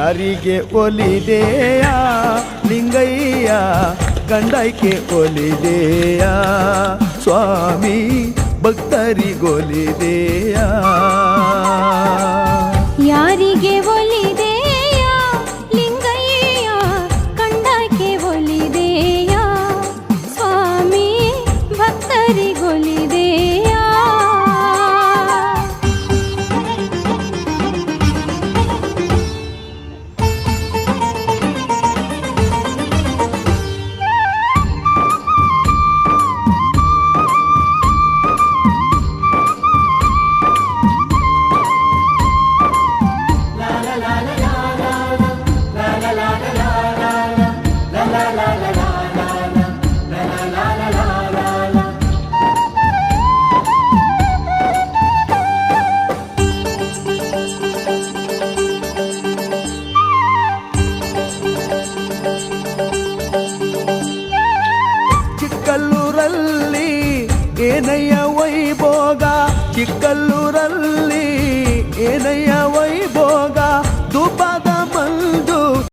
ಯಾರಿಗೆ ಒಲಿದೆಯ? ಲಿಂಗಯ್ಯ ಗಂಡೈಕೆ ಒಲಿದೆಯ? ಸ್ವಾಮಿ ಭಕ್ತರಿಗೊಲಿದೆಯ? ಯಾರಿಗೆ ಒಲಿದೆಯ? ಲಿಂಗಯ್ಯ ಕಂಡಕ್ಕೆ ಒಲಿದೆಯ? ಸ್ವಾಮಿ ಭಕ್ತರಿಗೊಲಿದೆಯ ಚಿಕ್ಕಲ್ಲೂರಲ್ಲಿ ಏನಯ್ಯ ವೈಭೋಗ ಚಿಕ್ಕಲ್ಲೂರಲ್ಲಿ